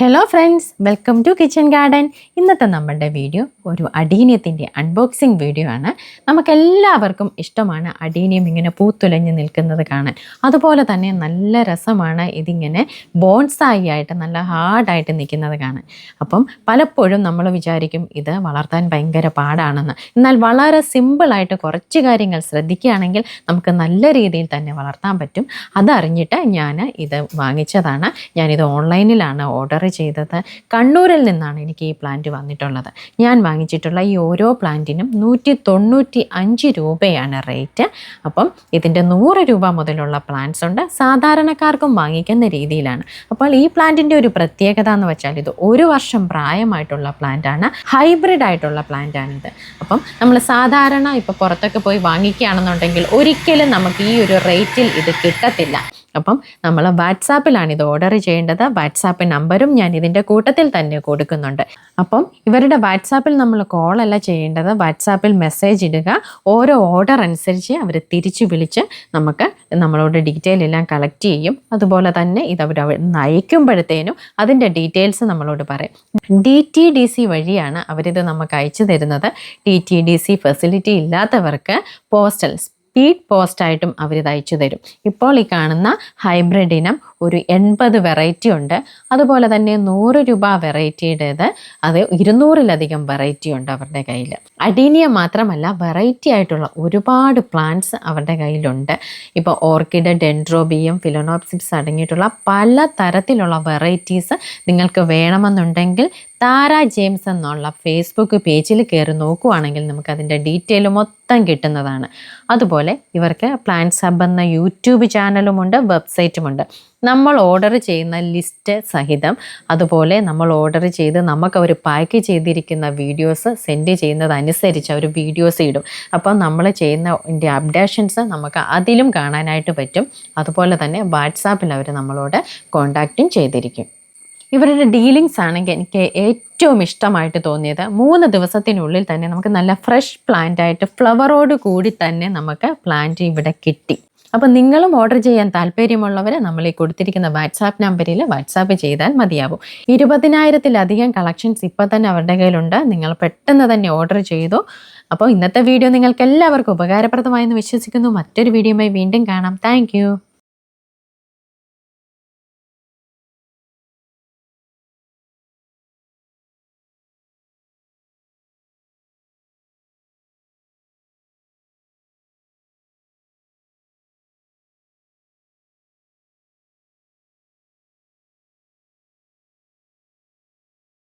Hello friends welcome to kitchen garden ഇന്നത്തെ നമ്മുടെ video ഒരു അടീനിയത്തിന്റെ അൺബോക്സിങ് വീഡിയോ ആണ്. നമുക്കെല്ലാവർക്കും ഇഷ്ടമാണ് അഡീനിയം ഇങ്ങനെ പൂത്തുലഞ്ഞ് നിൽക്കുന്നത് കാണാൻ. അതുപോലെ തന്നെ നല്ല രസമാണ് ഇതിങ്ങനെ ബോൺസായി ആയിട്ട് നല്ല ഹാർഡായിട്ട് നിൽക്കുന്നത് കാണാൻ. അപ്പം പലപ്പോഴും നമ്മൾ വിചാരിക്കും ഇത് വളർത്താൻ ഭയങ്കര പാടാണെന്ന്. എന്നാൽ വളരെ സിമ്പിളായിട്ട് കുറച്ച് കാര്യങ്ങൾ ശ്രദ്ധിക്കുകയാണെങ്കിൽ നമുക്ക് നല്ല രീതിയിൽ തന്നെ വളർത്താൻ പറ്റും. അതറിഞ്ഞിട്ട് ഞാൻ ഇത് വാങ്ങിച്ചതാണ്. ഞാനിത് ഓൺലൈനിലാണ് ഓർഡർ ചെയ്തത് കണ്ണൂരിൽ നിന്നാണ് എനിക്ക് ഈ പ്ലാന്റ് വന്നിട്ടുള്ളത്. ഞാൻ വാങ്ങിച്ചിട്ടുള്ള ഈ ഓരോ പ്ലാന്റിനും നൂറ്റി തൊണ്ണൂറ്റി അഞ്ച് രൂപയാണ് റേറ്റ് അപ്പം ഇതിന്റെ നൂറ് രൂപ മുതലുള്ള പ്ലാന്റ്സ് ഉണ്ട്. സാധാരണക്കാർക്കും വാങ്ങിക്കുന്ന രീതിയിലാണ്. അപ്പോൾ ഈ പ്ലാന്റിന്റെ ഒരു പ്രത്യേകത എന്ന് വെച്ചാൽ ഇത് ഒരു വർഷം പ്രായമായിട്ടുള്ള പ്ലാന്റാണ് ഹൈബ്രിഡ് ആയിട്ടുള്ള പ്ലാന്റ് ആണിത്. അപ്പം നമ്മൾ സാധാരണ ഇപ്പോൾ പുറത്തൊക്കെ പോയി വാങ്ങിക്കുകയാണെന്നുണ്ടെങ്കിൽ ഒരിക്കലും നമുക്ക് ഈ ഒരു റേറ്റിൽ ഇത് കിട്ടത്തില്ല. അപ്പം നമ്മൾ വാട്സാപ്പിലാണ് ഇത് ഓർഡർ ചെയ്യേണ്ടത്. വാട്സാപ്പ് നമ്പറും ഞാൻ ഇതിന്റെ കൂട്ടത്തിൽ തന്നെ കൊടുക്കുന്നുണ്ട്. അപ്പം ഇവരുടെ വാട്സാപ്പിൽ നമ്മൾ കോളല്ല ചെയ്യേണ്ടത്. വാട്സാപ്പിൽ മെസ്സേജ് ഇടുക. ഓരോ ഓർഡർ അനുസരിച്ച് അവർ തിരിച്ചു വിളിച്ച് നമുക്ക് നമ്മളോട് ഡീറ്റെയിൽ എല്ലാം കളക്ട് ചെയ്യും. അതുപോലെ തന്നെ ഇത് അവർ അയക്കുമ്പോഴത്തേനും അതിന്റെ ഡീറ്റെയിൽസ് നമ്മളോട് പറയും. ഡി ടി ഡി സി വഴിയാണ് അവരിത് നമുക്ക് അയച്ചു തരുന്നത്. T T D C facility ഇല്ലാത്തവർക്ക് പോസ്റ്റൽ സ്പീഡ് പോസ്റ്റായിട്ടും അവർ അയച്ചു തരും ഇപ്പോൾ ഈ കാണുന്ന ഹൈബ്രിഡ് ഇനം ഒരു എൺപത് വെറൈറ്റി ഉണ്ട്. അതുപോലെ തന്നെ നൂറ് രൂപ വെറൈറ്റിയുടേത് അത് ഇരുന്നൂറിലധികം വെറൈറ്റി ഉണ്ട് അവരുടെ കയ്യിൽ അഡീനിയ മാത്രമല്ല വെറൈറ്റി ആയിട്ടുള്ള ഒരുപാട് പ്ലാന്റ്സ് അവരുടെ കയ്യിലുണ്ട്. ഇപ്പോൾ ഓർക്കിഡ് ഡെൻഡ്രോബിയം ഫിലോനോപ്സിപ്സ് അടങ്ങിയിട്ടുള്ള പല തരത്തിലുള്ള വെറൈറ്റീസ് നിങ്ങൾക്ക് വേണമെന്നുണ്ടെങ്കിൽ താര ജെയിംസ് എന്നുള്ള ഫേസ്ബുക്ക് പേജിൽ കയറി നോക്കുവാണെങ്കിൽ നമുക്ക് അതിന്റെ ഡീറ്റെയിൽ മൊത്തം കിട്ടുന്നതാണ്. അതുപോലെ ഇവർക്ക് പ്ലാന്റ്സ് ഹബ് എന്ന യൂട്യൂബ് ചാനലുമുണ്ട് വെബ്സൈറ്റുമുണ്ട് നമ്മൾ ഓർഡർ ചെയ്യുന്ന ലിസ്റ്റ് സഹിതം അതുപോലെ നമ്മൾ ഓർഡർ ചെയ്ത് നമുക്ക് അവർ പാക്ക് ചെയ്തിരിക്കുന്ന വീഡിയോസ് സെൻഡ് ചെയ്യുന്നതനുസരിച്ച് അവർ വീഡിയോസ് ഇടും. അപ്പോൾ നമ്മൾ ചെയ്യുന്ന അപ്ഡേഷൻസ് നമുക്ക് അതിലും കാണാനായിട്ട് പറ്റും. അതുപോലെ തന്നെ വാട്സാപ്പിൽ അവർ നമ്മളോട് കോണ്ടാക്റ്റും ചെയ്തിരിക്കും. ഇവരുടെ ഡീലിങ്സ് ആണെങ്കിൽ എനിക്ക് ഏറ്റവും ഇഷ്ടമായിട്ട് തോന്നിയത് മൂന്ന് ദിവസത്തിനുള്ളിൽ തന്നെ നമുക്ക് നല്ല ഫ്രഷ് പ്ലാന്റ് ആയിട്ട് ഫ്ലവറോട് കൂടി തന്നെ നമുക്ക് പ്ലാന്റ് ഇവിടെ കിട്ടി. അപ്പോൾ നിങ്ങളും ഓർഡർ ചെയ്യാൻ താല്പര്യമുള്ളവർ നമ്മൾ ഈ കൊടുത്തിരിക്കുന്ന വാട്സാപ്പ് നമ്പറിൽ വാട്സാപ്പ് ചെയ്താൽ മതിയാവും. ഇരുപതിനായിരത്തിലധികം കളക്ഷൻസ് ഇപ്പോൾ തന്നെ അവരുടെ കയ്യിലുണ്ട്. നിങ്ങൾ പെട്ടെന്ന് തന്നെ ഓർഡർ ചെയ്തു. അപ്പോൾ ഇന്നത്തെ വീഡിയോ നിങ്ങൾക്ക് എല്ലാവർക്കും ഉപകാരപ്രദമായെന്ന് വിശ്വസിക്കുന്നു. മറ്റൊരു വീഡിയോയുമായി വീണ്ടും കാണാം. താങ്ക്